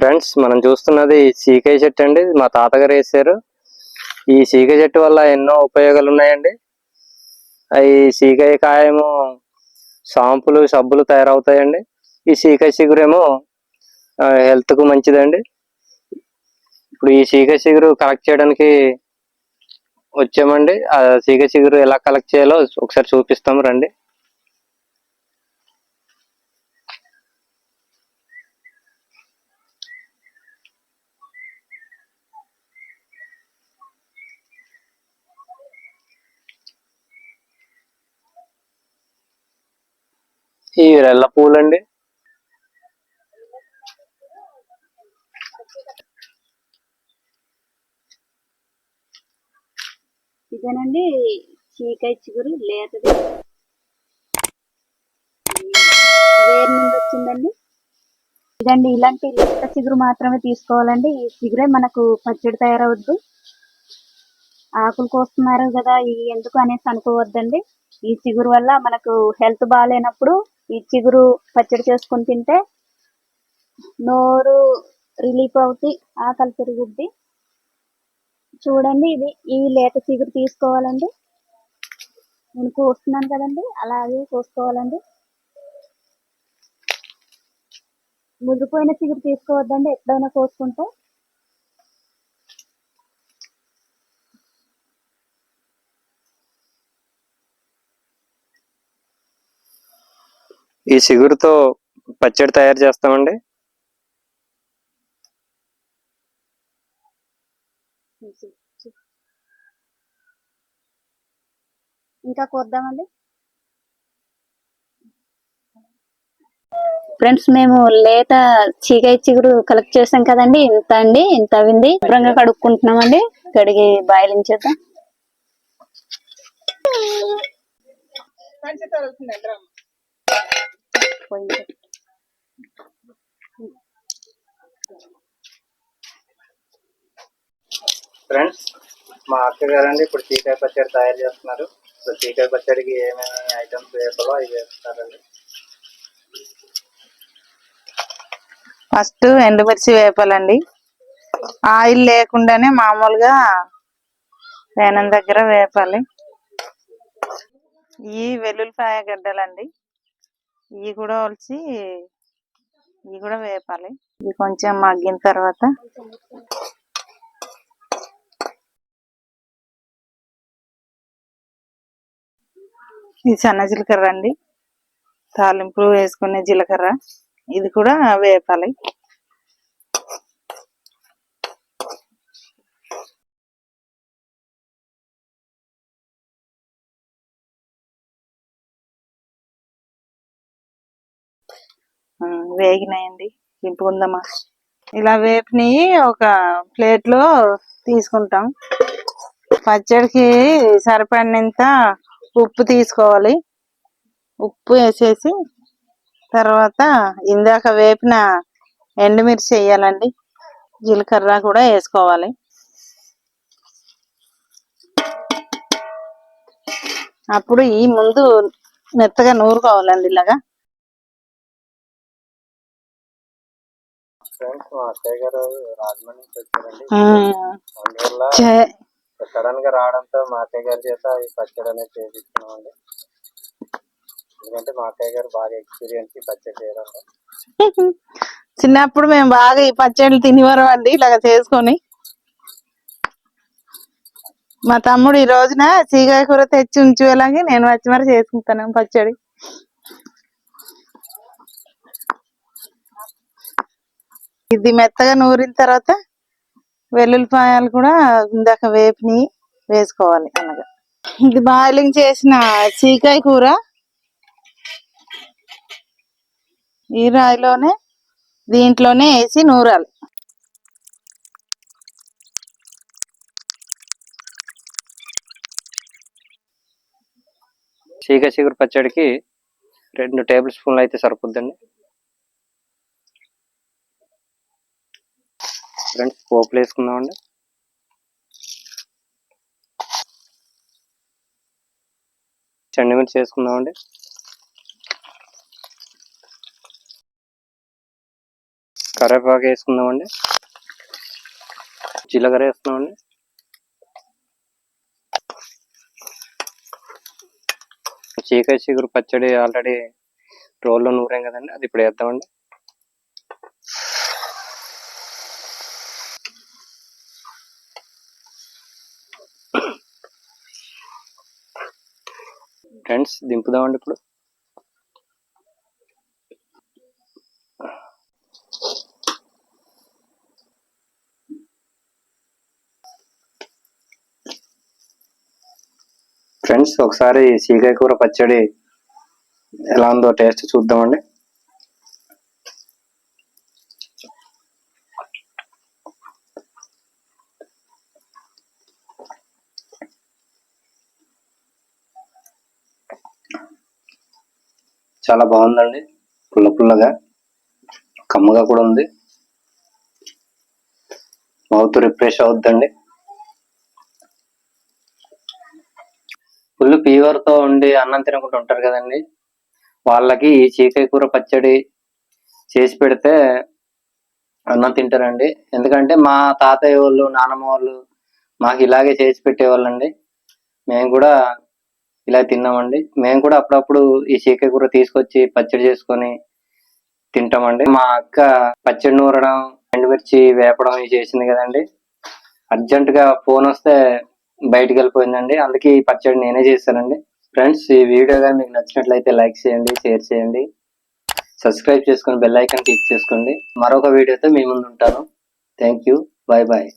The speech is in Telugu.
ఫ్రెండ్స్ మనం చూస్తున్నది సీకాయ చెట్టు అండి. మా తాతగారు వేసారు ఈ సీకాయ చెట్టు వల్ల ఎన్నో ఉపయోగాలు ఉన్నాయండి ఈ సీకాయ కాయము షాంపులు సబ్బులు తయారవుతాయండి. ఈ సీకాయ చిగురేమో హెల్త్కు మంచిదండి. ఇప్పుడు ఈ సీకాయ చిగురు కలెక్ట్ చేయడానికి వచ్చామండి. ఆ సీకాయ చిగురు ఎలా కలెక్ట్ చేయాలో ఒకసారి చూపిస్తాము రండి. ఈ రెల్ల పూలండి. ఇదేనండి చీకాయ చిగురు లేతది. వేరు నుండి వచ్చిందండి. ఇదండి ఇలాంటి లేత చిగురు మాత్రమే తీసుకోవాలండి. ఈ చిగురే మనకు పచ్చడి తయారవుద్ది. ఆకులు కోస్తున్నారు కదా ఇవి ఎందుకు అనేసి అనుకోవద్దండి. ఈ చిగురు వల్ల మనకు హెల్త్ బాగాలేనప్పుడు ఈ చిగురు పచ్చడి చేసుకొని తింటే నోరు రిలీఫ్ అవుతుంది ఆకలి పెరుగుద్ది. చూడండి ఇది ఈ లేత చిగురు తీసుకోవాలండి. నేను కోస్తున్నాను కదండి అలాగే కోసుకోవాలండి. ముదిరిపోయిన చిగురు తీసుకోవద్దండి ఎప్పుడైనా కోసుకుంటే. ఈ చిగురుతో పచ్చడి తయారు చేస్తామండి? ఇంకా కోద్దామండి ఫ్రెండ్స్ మేము లేత చీకాయ చిగురు కలెక్ట్ చేసాం కదండి. ఇంత అండి ఇంత అవింది. శుభ్రంగా కడుక్కుంటున్నామండి. కడిగి బాయిలించేద్దాం పోయింది. ఫ్రెండ్స్ మా అక్కగారు అండి ఇప్పుడు చీకాయ పచ్చడి తయారు చేస్తున్నారు. సో చీకాయ పచ్చడికి ఏమేమి ఐటమ్స్ వేయాలో అవి వేస్తారండి. ఫస్ట్ ఎండుమిర్చి వేపాలండి. ఆయిల్ లేకుండానే మామూలుగా పేనం దగ్గర వేపాలి. ఈ వెల్లుల్లిపాయ గడ్డలండి. ఇవి కూడా ఒలిచి ఇవి కూడా వేపాలి. ఇవి కొంచెం మగ్గిన తర్వాత. ఇది సన్న జీలకర్ర అండి. తాలింపు వేసుకునే జీలకర్ర. ఇది కూడా వేపాలి. వేగినాయండి. దింపుకుందామా ఇలా వేపినవి ఒక ప్లేట్లో తీసుకుంటాం. పచ్చడికి సరిపడినంత ఉప్పు తీసుకోవాలి. ఉప్పు వేసేసి తర్వాత ఇందాక వేపిన ఎండుమిర్చి వేయాలండి జీలకర్ర కూడా వేసుకోవాలి. అప్పుడు ఈ ముందు మెత్తగా నూరుకోవాలండి ఇలాగా. ఫ్రెండ్స్ మా అక్కయ్య గారు రాజమండ్రి నుంచి వచ్చారండి. ఉమ్. అందువల్ల చే- సడన్గా రావడంతో మా అక్కయ్య గారి చేత ఈ పచ్చడి అనేది చేపిస్తున్నామండి ఎందుకంటే మా అక్కయ్య గారు బాగా ఎక్స్పీరియన్స్ ఈ పచ్చడి చేయడంలో. చిన్నప్పుడు మేము బాగా ఈ పచ్చళ్ళు తినేవారం అండి ఇలాగ చేసుకొని. మా తమ్ముడు ఈ రోజున చీకాయ కూర తెచ్చి ఉంచేలాగే నేను వచ్చి మరి చేసుకుంటాను పచ్చడి. ఇది మెత్తగా నూరిన తర్వాత వెల్లుల్లిపాయలు కూడా ఇందాక వేపిని వేసుకోవాలి అనగా ఇది బాయిలింగ్ చేసిన చీకాయ కూర. ఈ రాయిలోనే దీంట్లోనే వేసి నూరాలి. చీక చిగురు పచ్చడికి రెండు టేబుల్ స్పూన్లు అయితే సరిపోద్దండి. ఫ్రెండ్స్ పోపులు వేసుకుందామండి. చెండుమిర్చి వేసుకుందామండి. కరివేపాకు వేసుకుందామండి. జీలకర్ర వేసుకుందామండి. చీకటి చిగురు పచ్చడి ఆల్రెడీ రోల్లో నూరాం కదండి అది ఇప్పుడు వేద్దామండి. ఫ్రెండ్స్ దింపుదామండి ఇప్పుడు. ఫ్రెండ్స్ ఒకసారి సీకాయ కూర పచ్చడి ఎలా ఉందో టేస్ట్ చూద్దామండి. చాలా బాగుందండి. పుల్ల పుల్లగా. కమ్మగా కూడా ఉంది. మౌత్ రిఫ్రెష్ అవుద్దండి. ఫుల్ ఫీవర్తో ఉండి అన్నం తినకుండా ఉంటారు కదండి. వాళ్ళకి ఈ చీకాయ కూర పచ్చడి చేసి పెడితే అన్నం తింటారండి. ఎందుకంటే మా తాతయ్య వాళ్ళు నానమ్మ వాళ్ళు మాకు ఇలాగే చేసి పెట్టేవాళ్ళండి. మేము కూడా ఇలా తిన్నామండి. మేము కూడా అప్పుడప్పుడు ఈ చీకాయ కూర తీసుకొచ్చి పచ్చడి చేసుకొని తింటామండి. మా అక్క పచ్చడి నూరడం ఎండుమిర్చి వేపడం ఇవి చేసింది కదండి. అర్జెంట్గా ఫోన్ వస్తే బయటికి వెళ్ళిపోయిందండి. అందుకే ఈ పచ్చడి నేనే చేశానండి ఫ్రెండ్స్ ఈ వీడియో కానీ మీకు నచ్చినట్లయితే లైక్ చేయండి షేర్ చేయండి. సబ్స్క్రైబ్ చేసుకొని బెల్ ఐకాన్ క్లిక్ చేసుకోండి. మరొక వీడియోతో మీ ముందు ఉంటాను. Thank you. Bye bye.